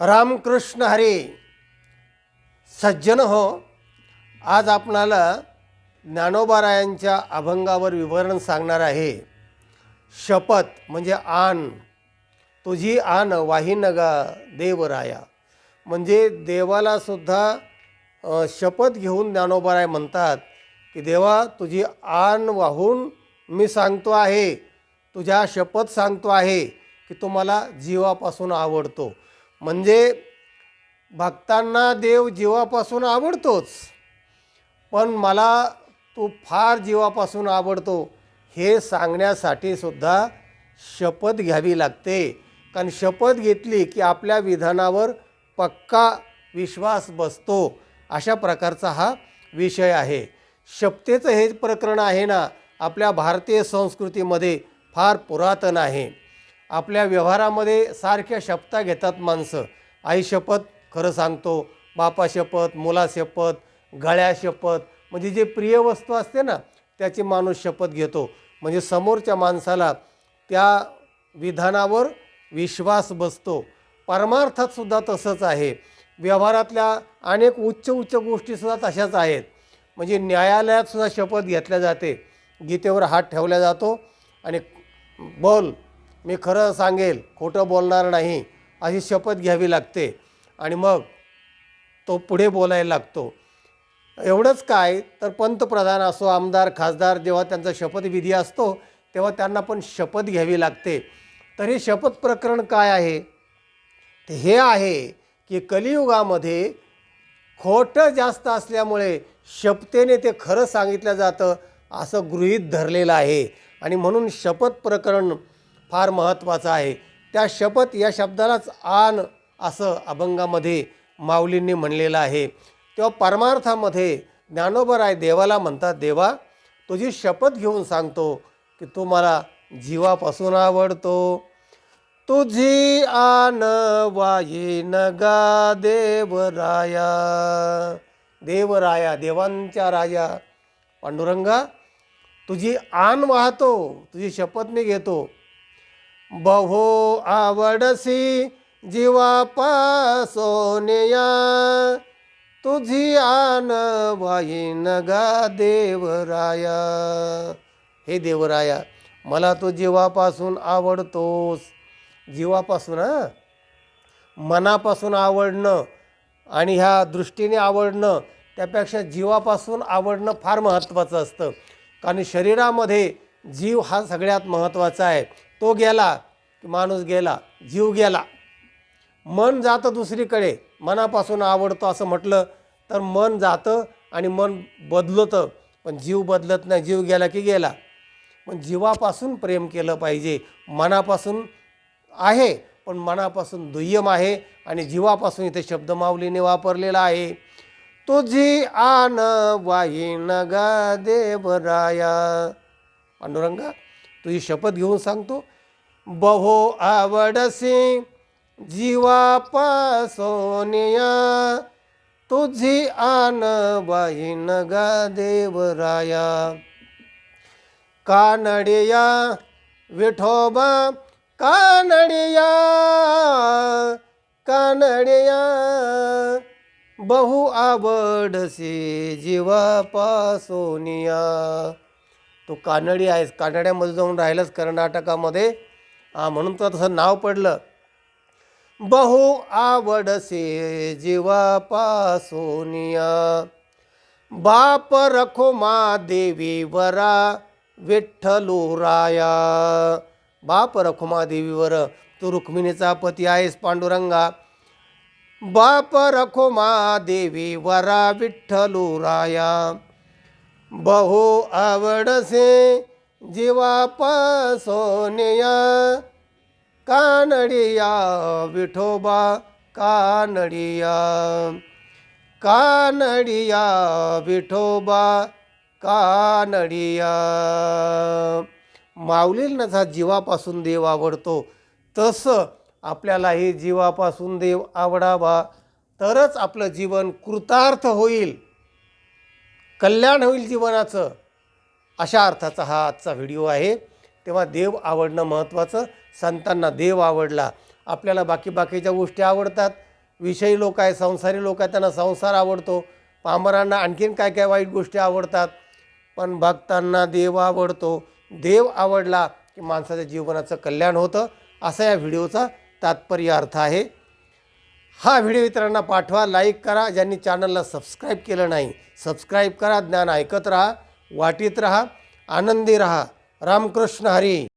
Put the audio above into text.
रामकृष्ण हरे. सज्जन हो. आज आपणाला ज्ञानोबारायांच्या अभंगावर विवरण सांगणार आहे. शपथ म्हणजे आण तुझी आण वाहीन गा देवराया. म्हणजे देवालासुद्धा शपथ घेऊन ज्ञानोबाराय म्हणतात की देवा तुझी आण वाहून मी सांगतो आहे. तुझ्या शपथ सांगतो आहे की तो मला जीवापासून आवडतो. म्हणजे भक्तांना देव जीवापासून आवडतोच पण मला तू फार जीवापासून आवडतो हे सांगण्यासाठी सुद्धा शपथ घ्यावी लागते. कारण शपथ घेतली की आपल्या विधानावर पक्का विश्वास बसतो. अशा प्रकारचा हा विषय आहे. शपथेचं हे प्रकरण आहे ना आपल्या भारतीय संस्कृतीमध्ये फार पुरातन आहे. आपल्या व्यवहारामध्ये सारख्या शपथा घेतात माणसं. आई शपथ खरं सांगतो. बापा शपथ मुला शपथ गळ्या शपथ म्हणजे जे प्रिय वस्तू असते ना त्याची माणूस शपथ घेतो. म्हणजे समोरच्या माणसाला त्या विधानावर विश्वास बसतो. परमार्थातसुद्धा तसंच आहे. व्यवहारातल्या अनेक उच्च उच्च गोष्टीसुद्धा तशाच आहेत. म्हणजे न्यायालयातसुद्धा शपथ घेतल्या जाते. गीतेवर हात ठेवला जातो. आणि बोल मी खरं सांगेल खोटं बोलणार नाही. अशी शपथ घ्यावी लागते. आणि मग तो पुढे बोलायला लागतो. एवढंच काय तर पंतप्रधान असो आमदार खासदार जेव्हा त्यांचा शपथविधी असतो तेव्हा त्यांना पण शपथ घ्यावी लागते. तर हे शपथ प्रकरण काय आहे? ते हे आहे की कलियुगामध्ये खोटं जास्त असल्यामुळे शपथेने ते खरं सांगितलं जातं असं गृहीत धरलेलं आहे. आणि म्हणून शपथ प्रकरण फार महत्त्वाचं आहे. त्या शपथ या शब्दालाच आण असं अभंगामध्ये माऊलींनी म्हणलेलं आहे. तेव्हा परमार्थामध्ये ज्ञानोबराय देवाला म्हणतात देवा तुझी शपथ घेऊन सांगतो की तू मला जीवापासून आवडतो. तुझी आन वाई गा देवराया. देवराया देवांच्या राजा पांडुरंगा तुझी आन वाहतो तुझी शपथ मी घेतो. बहो आवडसी जीवापासोनिया तुझी आन वाईन गा देवराया. हे देवराया मला तो जीवापासून आवडतोस. जीवापासून हां? मनापासून आवडणं आणि ह्या दृष्टीने आवडणं त्यापेक्षा जीवापासून आवडणं फार महत्त्वाचं असतं. कारण शरीरामध्ये जीव हा सगळ्यात महत्त्वाचा आहे. तो गेला की माणूस गेला जीव गेला. मन जातं दुसरीकडे. मनापासून आवडतो असं म्हटलं तर मन जातं आणि मन बदलतं. पण जीव बदलत नाही. जीव गेला की गेला. पण जीवापासून प्रेम केलं पाहिजे. मनापासून आहे पण मनापासून दुय्यम आहे आणि जीवापासून इथे शब्द माऊलीने वापरलेला आहे. तुझी आन वाहीन गा देवराया. पांडुरंगा? तुझी शपथ घेऊन सांगतो बहु आवडसी जीवापासोनिया तुझी आन बाई नगा देवराया कानडिया विठोबा कानडिया कानडिया बहु आवडसी जीवापासोनिया तो कानडी आहेस कानड्यामध्ये जाऊन राहिलास कर्नाटकामध्ये. हा म्हणून तर तसं नाव पडलं. बहु आवडसे जीवापासोनिया बाप रखोमा देवी वरा विठ्ठलोराया बाप रखुमा देवीवर तू रुक्मिणीचा पती आहेस पांडुरंगा. बाप रखोमा देवी वरा विठ्ठलोराया बहु आवडसे जीवापासोनिया कानडिया विठोबा कानडिया। कानडिया विठोबा कानडिया। माऊलींना जसा जीवापासून देव आवडतो तसं आपल्यालाही जीवापासून देव आवडावा तरच आपलं जीवन कृतार्थ होईल. कल्याण होईल जीवनाचं अशा अर्थाचा हा आजचा व्हिडिओ आहे. तेव्हा देव आवडणं महत्त्वाचं संतांना देव आवडला. आपल्याला बाकी बाकीच्या गोष्टी आवडतात. विषयी लोक आहे संसारी लोक आहे त्यांना संसार आवडतो. पामरांना आणखीन काय काय वाईट गोष्टी आवडतात? पण भक्तांना देव आवडतो. देव आवडला की माणसाच्या जीवनाचं कल्याण होतं. असा या व्हिडिओचा तात्पर्य अर्थ आहे. हा व्हिडिओ इतरांना पाठवा लाईक करा. ज्यांनी चॅनलला सबस्क्राईब केलं नाही सबस्क्राईब करा. ज्ञान ऐकत राहा वाटीत राहा आनंदी राहा. रामकृष्ण हरी.